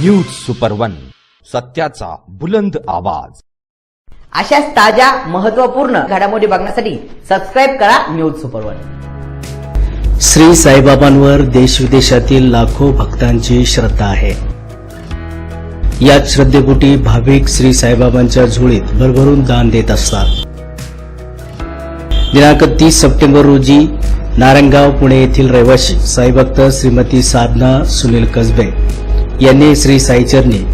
News super one सत्याचा बुलंद आवाज. अशाच ताज्या महत्त्वपूर्ण घडामोडी बघण्यासाठी सबस्क्राईब करा न्यूज सुपर वन. श्री साईबाबांवर देशविदेशातील लाखो भक्तांची श्रद्धा आहे. याच श्रद्धेपोटी भाविक श्री साईबाबांच्या झोळीत भरभरून दान देत असतात. दिनांक तीस सप्टेंबर रोजी नारायणगाव पुणे येथील रहिवासी साईभक्त श्रीमती साधना सुनील कसबे यांनी श्री साईचरणी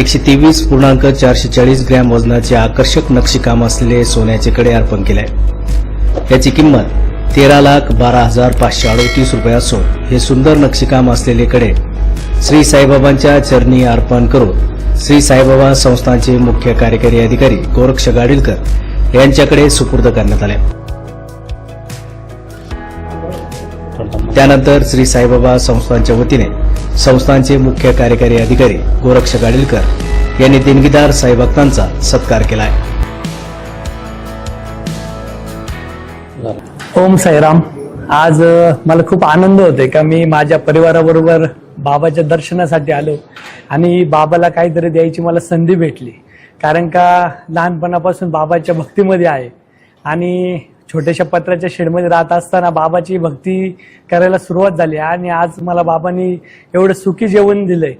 एकशे तेवीस पूर्णांक चारशे चाळीस ग्रॅम वजनाचे आकर्षक नक्षीकाम असलेले सोन्याचे कडे अर्पण केले याची किंमत तेरा लाख बारा हजार पाचशे अडोतीस रुपये असून हे सुंदर नक्षीकाम असलेले कडे श्री साईबाबांच्या चरणी अर्पण करून श्री साईबाबा संस्थांचे मुख्य कार्यकारी अधिकारी गोरक्ष गाडीलकर यांच्याकडे सुपूर्द करण्यात आले. त्यानंतर श्री साईबाबा संस्थांच्या वतीने संस्थांचे मुख्य कार्यकारी अधिकारी गोरक्ष गाडीलकर यांनी देणगीदार साईभक्तांचा सत्कार केला आहे ओम साईराम. आज मला खूप आनंद होतोय का मी माझ्या परिवाराबरोबर बाबाच्या दर्शनासाठी आलो आणि बाबाला काहीतरी द्यायची मला संधी भेटली. कारण का लहानपणापासून बाबाच्या भक्तीमध्ये आहे आणि छोट्याशा पत्राच्या शेडमध्ये राहत असताना बाबाची भक्ती करायला सुरुवात झाली आणि आज मला बाबांनी एवढं सुखी जेवण दिलंय.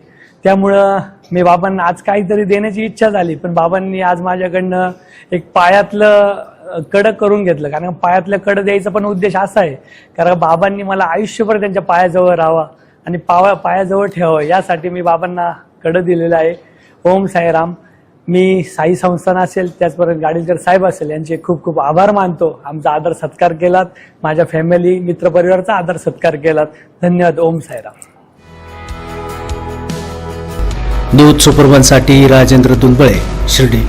त्यामुळं मी बाबांना आज काहीतरी देण्याची इच्छा झाली पण बाबांनी आज माझ्याकडनं एक पायातलं कडं करून घेतलं. कारण पायातलं कडं द्यायचा पण उद्देश असा आहे कारण बाबांनी मला आयुष्यभर त्यांच्या पायाजवळ राहावा आणि पावा पायाजवळ ठेवावं यासाठी मी बाबांना कडं दिलेलं आहे. ओम साईराम. मी साई संस्थान असेल त्याचबरोबर गाडीलकर साहेब असेल यांचे खूप खूप आभार मानतो. आमचा आदर सत्कार केलात. माझ्या फॅमिली मित्रपरिवाराचा आदर सत्कार केलात. धन्यवाद. ओम साईराम. दूध सुपरवनसाठी राजेंद्र दुलबळे शिर्डी.